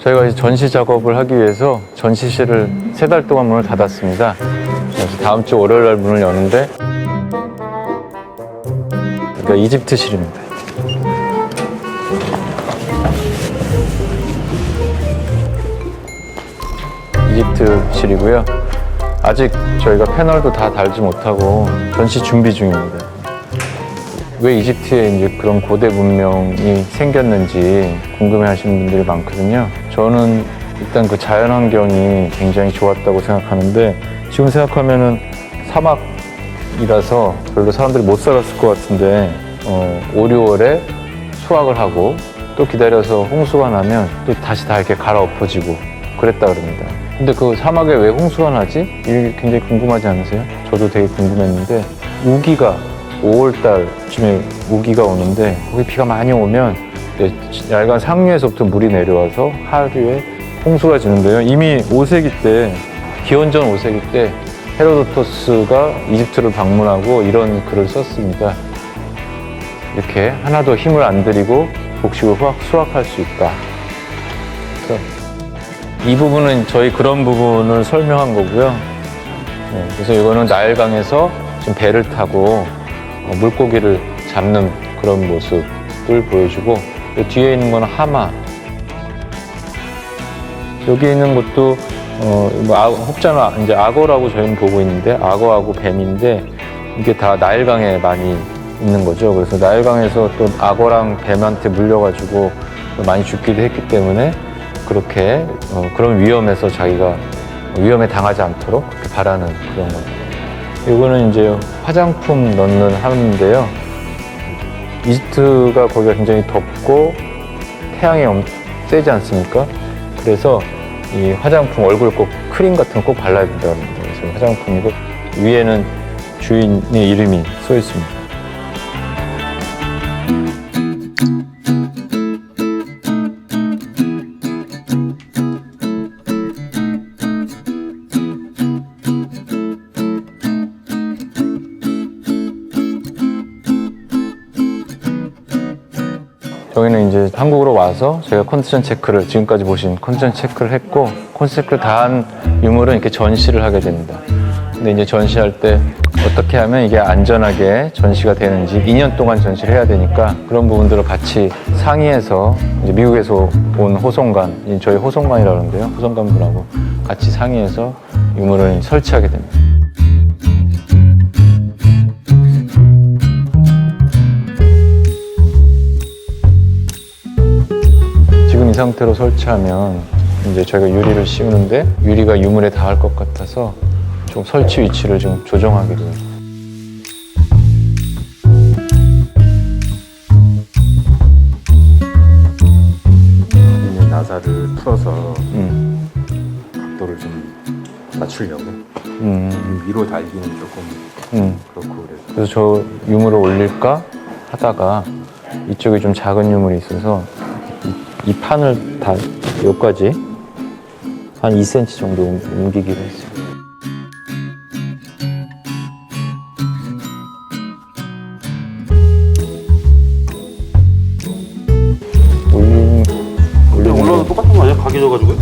저희가 이제 전시 작업을 하기 위해서 전시실을 세 달 동안 문을 닫았습니다. 그래서 다음 주 월요일 날 문을 여는데 여기가 이집트실입니다. 이집트실이고요. 아직 저희가 패널도 다 달지 못하고 전시 준비 중입니다. 왜 이집트에 이제 그런 고대 문명이 생겼는지 궁금해 하시는 분들이 많거든요. 저는 일단 그 자연 환경이 굉장히 좋았다고 생각하는데 지금 생각하면은 사막이라서 별로 사람들이 못 살았을 것 같은데 어, 5, 6월에 수확을 하고 또 기다려서 홍수가 나면 또 다시 다 이렇게 갈아엎어지고 그랬다 그럽니다. 근데 그 사막에 왜 홍수가 나지? 이게 굉장히 궁금하지 않으세요? 저도 되게 궁금했는데 우기가 5월 달쯤에 우기가 오는데 거기 비가 많이 오면 얇은 상류에서부터 물이 내려와서 하류에 홍수가 지는데요. 이미 5세기 때 기원전 5세기 때 헤로도토스가 이집트를 방문하고 이런 글을 썼습니다. 이렇게 하나도 힘을 안 들이고 수확, 수확할 수 있다. 그래서 이 부분은 저희 그런 부분을 설명한 거고요. 네, 그래서 이거는 나일강에서 지금 배를 타고 어, 물고기를 잡는 그런 모습을 보여주고 이 뒤에 있는 거는 하마. 여기 있는 것도 어, 뭐 아, 혹자는 이제 악어라고 저희는 보고 있는데 악어하고 뱀인데 이게 다 나일강에 많이 있는 거죠. 그래서 나일강에서 또 악어랑 뱀한테 물려가지고 많이 죽기도 했기 때문에 그렇게 어, 그런 위험에서 자기가 위험에 당하지 않도록 그렇게 바라는 그런 거예요. 이거는 이제 화장품 넣는 하는데요. 이집트가 거기가 굉장히 덥고 태양이 엄 세지 않습니까? 그래서 이 화장품 얼굴 꼭 크림 같은 거 꼭 발라야 합니다. 그래서 화장품이고 위에는 주인의 이름이 써 있습니다. 이제 한국으로 와서 저희가 컨디션 체크를 지금까지 보신 컨디션 체크를 했고 컨디션 체크를 다 한 유물은 이렇게 전시를 하게 됩니다. 근데 이제 전시할 때 어떻게 하면 이게 안전하게 전시가 되는지 2년 동안 전시를 해야 되니까 그런 부분들을 같이 상의해서 이제 미국에서 온 호송관, 이 저희 호송관이라고 하는데요. 호송관 분하고 같이 상의해서 유물을 설치하게 됩니다. 이 상태로 설치하면 이제 저희가 유리를 씌우는데 유리가 유물에 닿을 것 같아서 좀 설치 위치를 좀 조정하게 돼요. 있는 나사를 풀어서 음, 각도를 좀 맞추려고 음, 위로 달기는 조금 음. 그렇고 그래서 그래서 저 유물을 올릴까 하다가 이쪽에 좀 작은 유물이 있어서 이, 이 판을 다 여기까지 한 2cm 정도 옮- 옮기기로 했어요. 올린 올리는 올라가면 게 똑같은 거 아니야? 각이 져가지고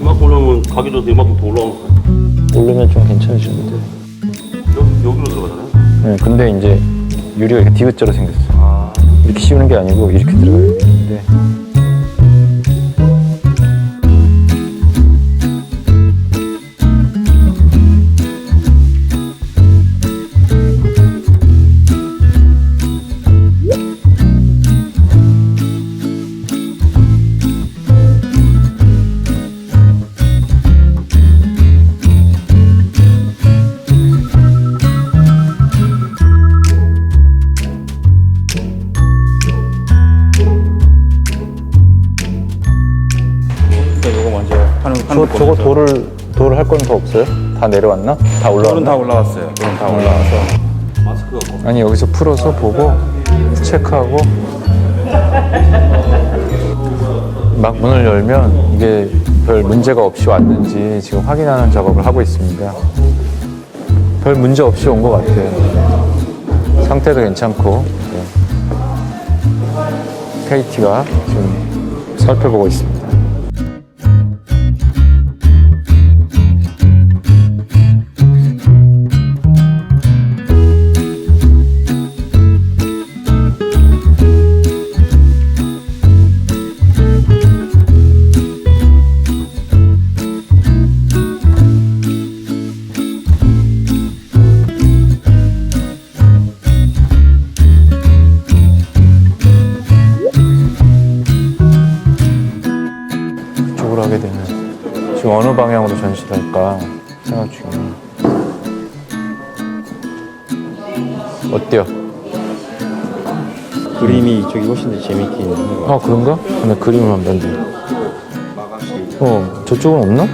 이만큼 올라오면 각이 져서 이만큼 더 올라오는 거야 올리면 좀 괜찮으시는데. 여기, 여기로 들어가잖아요 네, 근데 이제 유리가 이렇게 디귿자로 생겼어. 아 이렇게 씌우는 게 아니고 이렇게 들어가야 되는데. 저거 돌을 돌을 할건 더 없어요? 다 내려왔나? 다 돌은 올라왔나? 다 올라왔어요. 돌은 다 올라와서 마스크가 뭐 아니 여기서 풀어서 보고 체크하고 막 문을 열면 이게 별 문제가 없이 왔는지 지금 확인하는 작업을 하고 있습니다. 별 문제 없이 온 것 같아요. 상태도 괜찮고 네. KT가 지금 살펴보고 있습니다. 지금 어느 방향으로 전시를 할까 생각 중이에요. 어때요? 그림이 이쪽이 훨씬 더것 같아요. 아 그런가? 근데 그림을 한번 만들. 어 저쪽은 없나?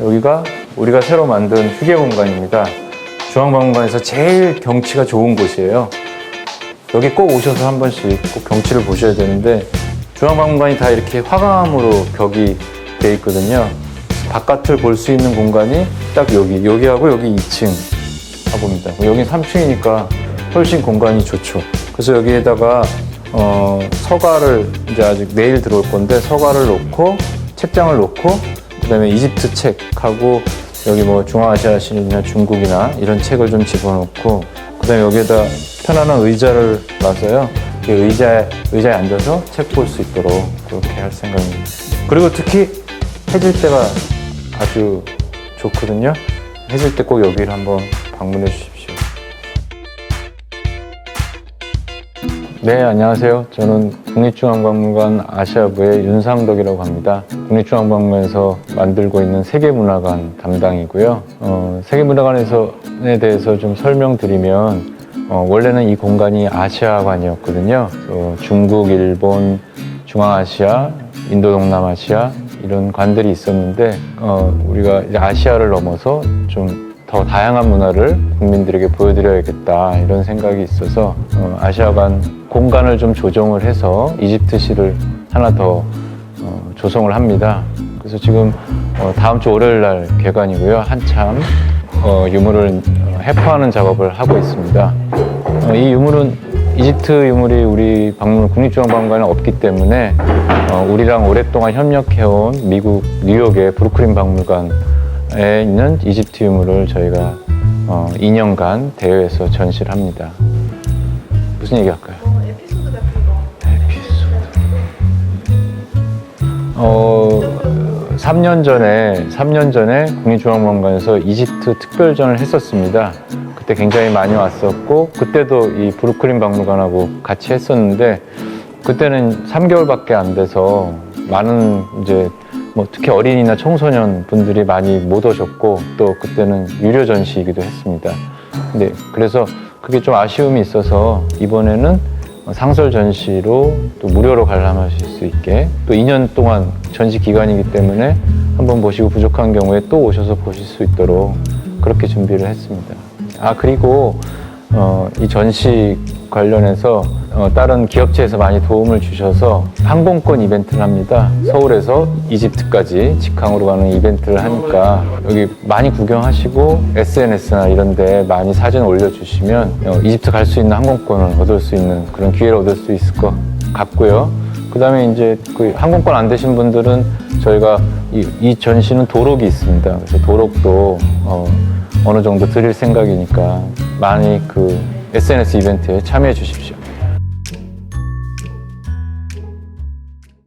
여기가 우리가 새로 만든 휴게 공간입니다. 중앙박물관에서 제일 경치가 좋은 곳이에요. 여기 꼭 오셔서 한 번씩 꼭 경치를 보셔야 되는데 중앙박물관이 다 이렇게 화강암으로 벽이 돼 있거든요. 바깥을 볼 수 있는 공간이 딱 여기, 여기하고 여기 2층 하고입니다. 여기 3층이니까 훨씬 공간이 좋죠. 그래서 여기에다가 어, 서가를 이제 아직 내일 들어올 건데 서가를 놓고 책장을 놓고 그다음에 이집트 책하고 여기 뭐 중앙아시아 신이나 중국이나 이런 책을 좀 집어넣고 그다음에 여기에다 편안한 의자를 놔서요. 이 의자에 의자에 앉아서 책 볼 수 있도록 그렇게 할 생각입니다. 그리고 특히 해질 때가 아주 좋거든요. 해질 때 꼭 여기를 한번 방문해 주십시오. 네, 안녕하세요. 저는 국립중앙박물관 아시아부의 윤상덕이라고 합니다. 국립중앙박물관에서 만들고 있는 세계문화관 담당이고요. 어, 세계문화관에서에 대해서 좀 설명드리면 어, 원래는 이 공간이 아시아관이었거든요. 그래서 중국, 일본, 중앙아시아, 인도 동남아시아 이런 관들이 있었는데 어, 우리가 아시아를 넘어서 좀더 다양한 문화를 국민들에게 보여드려야겠다 이런 생각이 있어서 어, 아시아관 공간을 좀 조정을 해서 이집트시를 하나 더 어, 조성을 합니다. 그래서 지금 어, 다음 주 월요일 날 개관이고요. 한참 어, 유물을 어, 해포하는 작업을 하고 있습니다. 어, 이 유물은 이집트 유물이 우리 박물 국립중앙박물관에 없기 때문에 어, 우리랑 오랫동안 협력해온 미국 뉴욕의 브루클린 박물관에 있는 이집트 유물을 저희가 어, 2년간 대여해서 전시를 합니다. 무슨 얘기 할까요? 어, 3년 전에, 3년 전에 국립중앙박물관에서 이집트 특별전을 했었습니다. 그때 굉장히 많이 왔었고, 그때도 이 브루클린 박물관하고 같이 했었는데, 그때는 3개월밖에 안 돼서 많은 이제 뭐 특히 어린이나 청소년 분들이 많이 못 오셨고, 또 그때는 유료 전시이기도 했습니다. 근데 그래서 그게 좀 아쉬움이 있어서 이번에는 상설 전시로 또 무료로 관람하실 수 있게 또 2년 동안 전시 기간이기 때문에 한번 보시고 부족한 경우에 또 오셔서 보실 수 있도록 그렇게 준비를 했습니다. 아 그리고 어, 이 전시 관련해서 어, 다른 기업체에서 많이 도움을 주셔서 항공권 이벤트를 합니다. 서울에서 이집트까지 직항으로 가는 이벤트를 하니까 여기 많이 구경하시고 SNS나 이런 데 많이 사진 올려주시면 어, 이집트 갈 수 있는 항공권을 얻을 수 있는 그런 기회를 얻을 수 있을 것 같고요. 그 다음에 이제 그 항공권 안 되신 분들은 저희가 이, 이 전시는 도록이 있습니다. 그래서 도록도 어, 어느 정도 드릴 생각이니까 많이 그 SNS 이벤트에 참여해 주십시오.